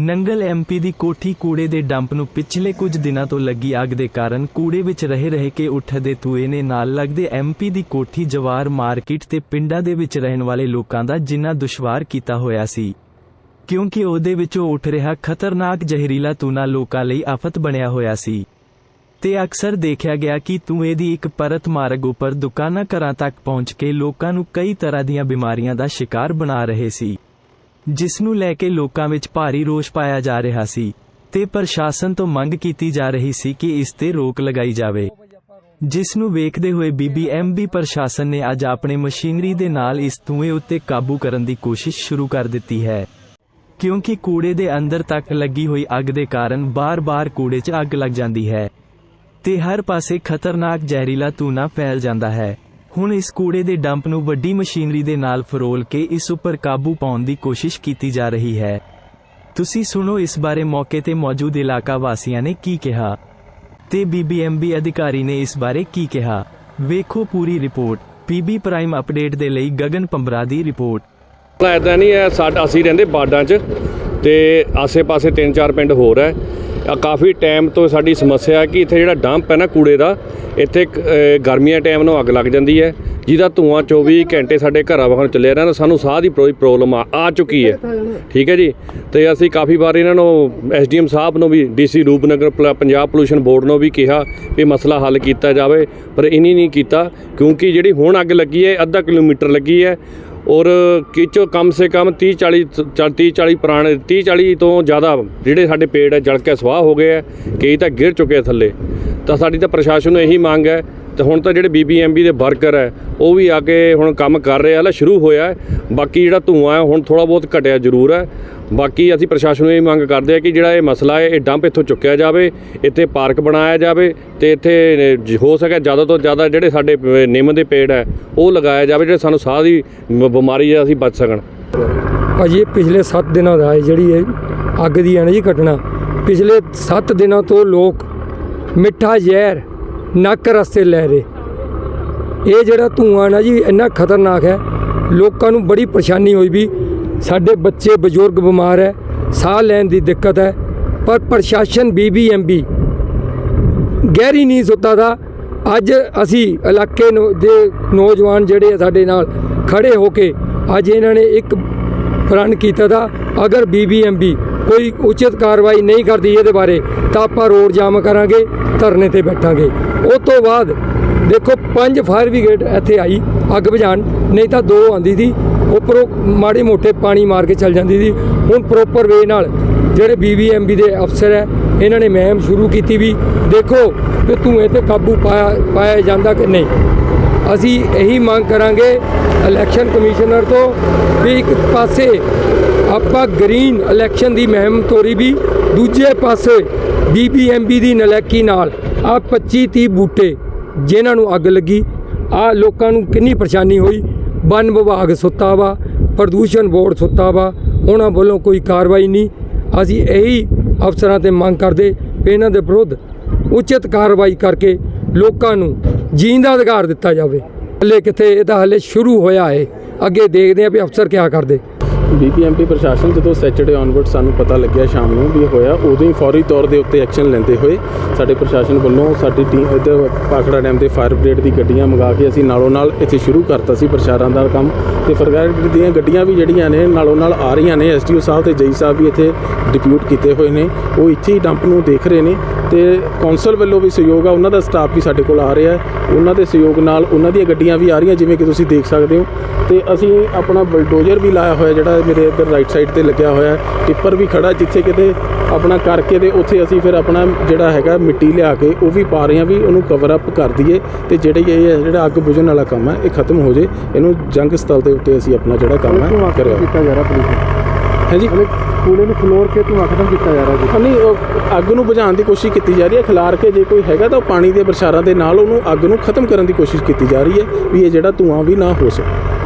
Nangal MP ਦੀ ਕੋਠੀ ਕੂੜੇ ਦੇ ਡੰਪ ਨੂੰ ਪਿਛਲੇ ਕੁਝ ਦਿਨਾਂ ਤੋਂ ਲੱਗੀ ਅੱਗ ਦੇ ਕਾਰਨ ਕੂੜੇ ਵਿੱਚ ਰਹੇ ਰਹਿ ਕੇ ਉੱਠਦੇ ਧੂਏ ਨੇ ਨਾਲ ਲੱਗਦੇ ਐਮਪੀ ਦੀ ਕੋਠੀ ਜਵਾਰ ਮਾਰਕੀਟ ਤੇ ਪਿੰਡਾਂ ਦੇ ਵਿੱਚ ਰਹਿਣ ਵਾਲੇ ਲੋਕਾਂ ਦਾ ਜਿੰਨਾ ਦੁਸ਼ਵਾਰ ਕੀਤਾ ਹੋਇਆ ਸੀ। ਕਿਉਂਕਿ ਉਹਦੇ ਵਿੱਚੋਂ ਉੱਠ ਰਿਹਾ ਖਤਰਨਾਕ ਜ਼ਹਿਰੀਲਾ ਤੂਨਾ ਲੋਕਾਂ ਲਈ ਆਫਤ ਬਣਿਆ ਹੋਇਆ ਸੀ। ਤੇ ਅਕਸਰ ਦੇਖਿਆ ਗਿਆ ਕਿ ਧੂਏ ਦੀ ਇੱਕ ਪਰਤ ਮਾਰਗ ਉੱਪਰ ਦੁਕਾਨਾਂ ਘਰਾਂ ਤੱਕ ਪਹੁੰਚ ਕੇ ਲੋਕਾਂ ਨੂੰ ਕਈ ਤਰ੍ਹਾਂ ਦੀਆਂ ਬਿਮਾਰੀਆਂ ਦਾ ਸ਼ਿਕਾਰ ਬਣਾ ਰਹੇ ਸੀ। ਜਿਸ ਨੂੰ ਲੈ ਕੇ ਲੋਕਾਂ ਵਿੱਚ ਭਾਰੀ ਰੋਸ ਪਾਇਆ ਜਾ ਰਿਹਾ ਸੀ ਤੇ ਪ੍ਰਸ਼ਾਸਨ ਤੋਂ ਮੰਗ ਕੀਤੀ ਜਾ ਰਹੀ ਸੀ ਕਿ ਇਸ ਤੇ ਰੋਕ ਲਗਾਈ ਜਾਵੇ। ਜਿਸ ਨੂੰ ਵੇਖਦੇ ਹੋਏ ਬੀਬੀਐਮਬੀ ਪ੍ਰਸ਼ਾਸਨ ਨੇ ਅੱਜ ਆਪਣੇ ਮਸ਼ੀਨਰੀ ਦੇ ਨਾਲ ਇਸ ਧੂਏ ਉੱਤੇ ਕਾਬੂ ਕਰਨ ਦੀ ਕੋਸ਼ਿਸ਼ ਸ਼ੁਰੂ ਕਰ ਦਿੱਤੀ ਹੈ। ਕਿਉਂਕਿ ਕੂੜੇ ਦੇ ਅੰਦਰ ਤੱਕ ਲੱਗੀ ਹੋਈ ਅੱਗ ਦੇ ਕਾਰਨ ਬਾਰ-ਬਾਰ ਕੂੜੇ 'ਚ ਅੱਗ ਲੱਗ ਜਾਂਦੀ ਹੈ ਤੇ ਹਰ ਪਾਸੇ ਖਤਰਨਾਕ ਜ਼ਹਿਰੀਲਾ ਧੂਣਾ ਫੈਲ ਜਾਂਦਾ ਹੈ। ਹੁਣ ਇਸ ਕੂੜੇ ਦੇ ਡੰਪ ਨੂੰ ਵੱਡੀ ਮਸ਼ੀਨਰੀ ਦੇ ਨਾਲ ਫਰੋਲ ਕੇ ਇਸ ਉੱਪਰ ਕਾਬੂ ਪਾਉਣ ਦੀ ਕੋਸ਼ਿਸ਼ ਕੀਤੀ ਜਾ ਰਹੀ ਹੈ। ਤੁਸੀਂ ਸੁਣੋ ਇਸ ਬਾਰੇ ਮੌਕੇ ਤੇ ਮੌਜੂਦ ਇਲਾਕਾ ਵਾਸੀਆਂ ਨੇ ਕੀ ਕਿਹਾ। ਤੇ ਬੀਬੀਐਮਬੀ ਅਧਿਕਾਰੀ ਨੇ ਇਸ ਬਾਰੇ ਕੀ ਕਿਹਾ। ਵੇਖੋ ਪੂਰੀ ਰਿਪੋਰਟ। ਪੀਬੀ ਪ੍ਰਾਈਮ ਅਪਡੇਟ ਦੇ ਲਈ ਗਗਨ ਪੰਬਰਾ ਦੀ ਰਿਪੋਰਟ। ਇਦਾਂ ਨਹੀਂ ਹੈ ਸਾਡਾ ਅਸੀਂ ਰਹਿੰਦੇ ਬਾਡਾਂ 'ਚ। ਤੇ ਆਸੇ-ਪਾਸੇ ਤਿੰਨ ਚਾਰ ਪਿੰਡ ਹੋਰ ਹੈ। ਕਾਫੀ ਟਾਈਮ ਤੋਂ ਸਾਡੀ ਸਮੱਸਿਆ ਹੈ ਕਿ ਇੱਥੇ ਜਿਹੜਾ ਡੰਪ ਹੈ ਨਾ ਕੂੜੇ ਦਾ, ਇੱਥੇ ਗਰਮੀਆਂ ਟਾਈਮ ਨੂੰ ਅੱਗ ਲੱਗ ਜਾਂਦੀ ਹੈ। ਜਿਹਦਾ ਧੂਆਂ 24 ਘੰਟੇ ਸਾਡੇ ਘਰਾਂ ਵਾਹਨ ਚੱਲਿਆ ਰਹਿੰਦਾ, ਸਾਨੂੰ ਸਾਹ ਦੀ ਕੋਈ ਪ੍ਰੋਬਲਮ ਆ ਆ ਚੁੱਕੀ ਹੈ। ਠੀਕ ਹੈ ਜੀ? ਤੇ ਅਸੀਂ ਕਾਫੀ ਵਾਰ ਇਹਨਾਂ ਨੂੰ ਐਸਡੀਐਮ ਸਾਹਿਬ ਨੂੰ ਵੀ ਡੀਸੀ ਰੂਪਨਗਰ ਪਲ- ਪੰਜਾਬ ਪੋਲੂਸ਼ਨ ਬੋਰਡ ਨੂੰ ਵੀ ਕਿਹਾ ਵੀ ਮਸਲਾ ਹੱਲ ਕੀਤਾ ਜਾਵੇ, ਪਰ ਇਨੀ ਨਹੀਂ ਕੀਤਾ, ਕਿਉਂਕਿ ਜਿਹੜੀ ਹੁਣ ਅੱਗ ਲੱਗੀ ਹੈ, ਅੱਧਾ ਕਿਲੋਮੀਟਰ ਲੱਗੀ ਹੈ। ਔਰ ਕਿਚੋ ਕਮ ਸੇ ਕਮ 30 40 30 40 ਪੁਰਾਣੇ 30 40 ਤੋਂ ਜ਼ਿਆਦਾ ਜਿਹੜੇ ਸਾਡੇ ਪੇੜ ਹੈ, ਜਲ ਕੇ ਸਵਾਹ ਹੋ ਗਏ ਹੈ, ਕਈ ਤਾਂ ਗਿਰ ਚੁੱਕੇ ਆ ਥੱਲੇ। ਤਾਂ ਸਾਡੀ ਤਾਂ ਪ੍ਰਸ਼ਾਸਨ ਨੂੰ ਇਹੀ ਮੰਗ ਹੈ ਤੇ ਹੁਣ ਤਾਂ ਜਿਹੜੇ ਬੀਬੀਐਮਬੀ ਦੇ ਵਰਕਰ ਹੈ, ਉਹ ਵੀ ਆ ਕੇ ਹੁਣ ਕੰਮ ਕਰ ਰਹੇ ਆ ਸ਼ੁਰੂ ਹੋਇਆ ਬਾਕੀ ਜਿਹੜਾ ਧੂਆਂ ਹੈ, ਹੁਣ ਥੋੜਾ ਬਹੁਤ ਘਟਿਆ ਜ਼ਰੂਰ ਹੈ। ਬਾਕੀ ਅਸੀਂ ਪ੍ਰਸ਼ਾਸਨ ਨੂੰ ਇਹ ਮੰਗ ਕਰਦੇ ਆ ਕਿ ਜਿਹੜਾ ਇਹ ਮਸਲਾ ਹੈ, ਇਹ ਡੰਪ ਇੱਥੋਂ ਚੁੱਕਿਆ ਜਾਵੇ, ਇੱਥੇ ਪਾਰਕ ਬਣਾਇਆ ਜਾਵੇ ਤੇ ਇੱਥੇ ਹੋ ਸਕੇ ਜ਼ਿਆਦਾ ਤੋਂ ਜ਼ਿਆਦਾ ਜਿਹੜੇ ਸਾਡੇ ਨਿੰਮ ਦੇ ਪੇੜ ਹੈ, ਉਹ ਲਗਾਇਆ ਜਾਵੇ, ਜਿਹੜੇ ਸਾਨੂੰ ਸਾਹ ਦੀ ਬਿਮਾਰੀ ਹੈ, ਅਸੀਂ ਬਚ ਸਕਣ। ਭਾਜੀ ਪਿਛਲੇ 7 ਦਿਨਾਂ ਦਾ ਹੈ ਜਿਹੜੀ ਇਹ ਅੱਗ ਦੀ ਹੈ ਨਾ ਜੀ ਘਟਨਾ, ਪਿਛਲੇ 7 ਦਿਨਾਂ ਤੋਂ ਲੋਕ ਮਿੱਠਾ ਜ਼ਹਿਰ ਨੱਕ ਰਸਤੇ ਲੈ ਰਹੇ। ਇਹ ਜਿਹੜਾ ਧੂਆਂ ਨਾ ਜੀ, ਇੰਨਾ ਖਤਰਨਾਕ ਹੈ। ਲੋਕਾਂ ਨੂੰ ਬੜੀ ਪਰੇਸ਼ਾਨੀ ਹੋਈ ਵੀ ਸਾਡੇ ਬੱਚੇ ਬਜ਼ੁਰਗ ਬਿਮਾਰ ਹੈ, ਸਾਹ ਲੈਣ ਦੀ ਦਿੱਕਤ ਹੈ, ਪਰ ਪ੍ਰਸ਼ਾਸਨ ਬੀਬੀਐਮਬੀ ਗਹਿਰੀ ਨਹੀਂ ਸੁੱਤਾ ਦਾ। ਅੱਜ ਅਸੀਂ ਇਲਾਕੇ ਨੂੰ, ਦੇ ਨੌਜਵਾਨ ਜਿਹੜੇ ਆ ਸਾਡੇ ਨਾਲ ਖੜੇ ਹੋ ਕੇ ਅੱਜ ਇਹਨਾਂ ਨੇ ਇੱਕ ਪ੍ਰਣ ਕੀਤਾ ਦਾ, ਅਗਰ ਬੀਬੀਐਮਬੀ ਕੋਈ ਉਚਿਤ ਕਾਰਵਾਈ ਨਹੀਂ ਕਰਦੀ ਇਹਦੇ ਬਾਰੇ, ਤਾਂ ਆਪਾਂ ਰੋਡ ਜਾਮ ਕਰਾਂਗੇ। ਧਰਨੇ ਤੇ ਬੈਠਾਂਗੇ। ਉਸ ਤੋਂ ਬਾਅਦ ਦੇਖੋ, ਪੰਜ ਫਾਇਰ ਬ੍ਰਿਗੇਡ ਇੱਥੇ ਆਈ, ਅੱਗ ਬੁਝਾਉਣ। ਨਹੀਂ ਤਾਂ ਦੋ ਆਂਦੀ ਸੀ, ਉੱਪਰੋਂ ਮਾੜੇ ਮੋਟੇ ਪਾਣੀ ਮਾਰ ਕੇ ਚੱਲ ਜਾਂਦੀ ਸੀ। ਹੁਣ ਪ੍ਰੋਪਰ ਵੇ ਨਾਲ ਜਿਹੜੇ ਬੀਬੀਐਮਬੀ ਦੇ ਅਫਸਰ ਹੈ, ਇਹਨਾਂ ਨੇ ਮਹਿਮ ਸ਼ੁਰੂ ਕੀਤੀ ਵੀ ਦੇਖੋ ਕਿ ਧੂਏ ਤੇ ਕਾਬੂ ਪਾਇਆ ਪਾਇਆ ਜਾਂਦਾ ਕਿ ਨਹੀਂ। ਅਸੀਂ ਇਹੀ ਮੰਗ ਕਰਾਂਗੇ ਇਲੈਕਸ਼ਨ ਕਮਿਸ਼ਨਰ ਤੋਂ ਵੀ ਇੱਕ ਪਾਸੇ ਆਪਾਂ ਗ੍ਰੀਨ ਇਲੈਕਸ਼ਨ ਦੀ ਮਹਿਮ ਤੋਰੀ ਵੀ, ਦੂਜੇ ਪਾਸੇ ਬੀਬੀਐਮਬੀ ਦੀ ਨਲੈਕੀ ਨਾਲ ਆ 25 30 ਬੂਟੇ ਜਿਨ੍ਹਾਂ ਨੂੰ ਅੱਗ ਲੱਗੀ ਆ ਲੋਕਾਂ ਨੂੰ ਕਿੰਨੀ ਪਰੇਸ਼ਾਨੀ ਹੋਈ, ਵਨ ਵਿਭਾਗ ਸੁੱਤਾ ਵਾ, ਪ੍ਰਦੂਸ਼ਣ ਬੋਰਡ ਸੁੱਤਾ ਵਾ, ਉਹਨਾਂ ਵੱਲੋਂ ਕੋਈ ਕਾਰਵਾਈ ਨਹੀਂ। ਅਸੀਂ ਇਹੀ ਅਫਸਰਾਂ ਤੇ ਮੰਗ ਕਰਦੇ ਵੀ ਇਹਨਾਂ ਦੇ ਵਿਰੁੱਧ ਉਚਿਤ ਕਾਰਵਾਈ ਕਰਕੇ ਲੋਕਾਂ ਨੂੰ ਜੀਣ ਦਾ ਅਧਿਕਾਰ ਦਿੱਤਾ ਜਾਵੇ। ਹਲੇ ਕਿੱਥੇ ਇਹ ਤਾਂ ਹਲੇ ਸ਼ੁਰੂ ਹੋਇਆ ਹੈ ਅੱਗੇ ਦੇਖਦੇ ਹਾਂ ਵੀ ਅਫਸਰ ਕਿਆ ਕਰਦੇ। ਬੀਪੀਐਮਪੀ ਪ੍ਰਸ਼ਾਸਨ ਜਦੋਂ ਸੈਚਰਡੇ ਔਨਵਰਡ ਸਾਨੂੰ ਪਤਾ ਲੱਗਿਆ ਸ਼ਾਮ ਨੂੰ ਵੀ ਹੋਇਆ, ਉਦੋਂ ਹੀ ਫੌਰੀ ਤੌਰ ਦੇ ਉੱਤੇ ਐਕਸ਼ਨ ਲੈਂਦੇ ਹੋਏ ਸਾਡੇ ਪ੍ਰਸ਼ਾਸਨ ਵੱਲੋਂ ਸਾਡੀ ਟੀਮ, ਇੱਧਰ ਪਾਖੜਾ ਡੈਮ ਦੇ ਫਾਇਰ ਬ੍ਰਿਗੇਡ ਦੀ ਗੱਡੀਆਂ ਮੰਗਾ ਕੇ ਅਸੀਂ ਨਾਲੋਂ ਨਾਲ ਇੱਥੇ ਸ਼ੁਰੂ ਕਰਤਾ ਸੀ ਪ੍ਰਸ਼ਾਸਨ ਦਾ ਕੰਮ। ਤੇ ਫਾਇਰ ਬ੍ਰਿਗੇਡ ਦੀਆਂ ਗੱਡੀਆਂ ਵੀ ਜਿਹੜੀਆਂ ਨੇ, ਨਾਲੋਂ ਨਾਲ ਆ ਰਹੀਆਂ ਨੇ। ਐਸਡੀਓ ਸਾਹਿਬ ਤੇ ਜਈ ਸਾਹਿਬ ਵੀ ਇੱਥੇ ਡਿਪਿਊਟ ਕੀਤੇ ਹੋਏ ਨੇ। ਉਹ ਇੱਥੇ ਹੀ ਡੰਪ ਨੂੰ ਦੇਖ ਰਹੇ ਨੇ। ਤੇ ਕੌਂਸਲ ਵੱਲੋਂ ਵੀ ਸਹਿਯੋਗ ਆ ਉਹਨਾਂ ਦਾ ਸਟਾਫ ਵੀ ਸਾਡੇ ਕੋਲ ਆ ਰਿਹਾ ਹੈ। ਉਹਨਾਂ ਦੇ ਸਹਿਯੋਗ ਨਾਲ ਉਹਨਾਂ ਦੀਆਂ ਗੱਡੀਆਂ ਵੀ ਆ ਰਹੀਆਂ ਜਿਵੇਂ ਕਿ ਤੁਸੀਂ ਦੇਖ ਸਕਦੇ ਹੋ। ਤੇ ਅਸੀਂ ਆਪਣਾ ਬਲਡੋਜ਼ਰ ਵੀ ਲਾਇਆ ਹੋਇਆ ਜਿਹੜਾ ਮੇਰੇ ਇੱਧਰ ਰਾਈਟ ਸਾਈਡ ਤੇ ਲੱਗਿਆ ਹੋਇਆ ਹੈ। ਟਿੱਪਰ ਵੀ ਖੜਾ ਜਿੱਥੇ ਕਿਤੇ ਆਪਣਾ ਕਰਕੇ ਤੇ ਉੱਥੇ ਅਸੀਂ ਫਿਰ ਆਪਣਾ ਜਿਹੜਾ ਹੈਗਾ ਮਿੱਟੀ ਲਿਆ ਕੇ ਉਹ ਵੀ ਪਾ ਰਹੇ ਹਾਂ ਵੀ ਉਹਨੂੰ ਕਵਰ ਅਪ ਕਰ ਦਈਏ ਤੇ ਜਿਹੜੀ ਇਹ ਹੈ ਜਿਹੜਾ ਅੱਗ ਬੁਝਣ ਵਾਲਾ ਕੰਮ ਹੈ ਇਹ ਖਤਮ ਹੋ ਜੇ। ਇਹਨੂੰ ਜੰਗ ਸਥਲ ਦੇ ਉੱਤੇ ਅਸੀਂ ਆਪਣਾ ਜਿਹੜਾ ਕੰਮ ਹੈ ਕਰਿਆ। ਕੀਤਾ ਜਾ ਰਿਹਾ ਪੁਲਿਸ ਹੈ ਜੀ ਹਲੇ ਕੂੜੇ ਨੂੰ ਫਲੋਰ ਕੇ ਧੂੰਆਂ ਖਤਮ ਕੀਤਾ ਜਾ ਰਿਹਾ ਜੀ। ਨਹੀਂ ਉਹ ਅੱਗ ਨੂੰ ਬੁਝਾਉਣ ਦੀ ਕੋਸ਼ਿਸ਼ ਕੀਤੀ ਜਾ ਰਹੀ ਹੈ। ਖਿਲਾਰ ਕੇ ਜੇ ਕੋਈ ਹੈਗਾ ਤਾਂ ਉਹ ਪਾਣੀ ਦੇ ਬਰਸ਼ਾਰਾਂ ਦੇ ਨਾਲ ਉਹਨੂੰ ਅੱਗ ਨੂੰ ਖਤਮ ਕਰਨ ਦੀ ਕੋਸ਼ਿਸ਼ ਕੀਤੀ ਜਾ ਰਹੀ ਹੈ ਵੀ ਇਹ ਜਿਹੜਾ ਧੂਆਂ ਵੀ ਨਾ ਹੋ ਸਕੇ।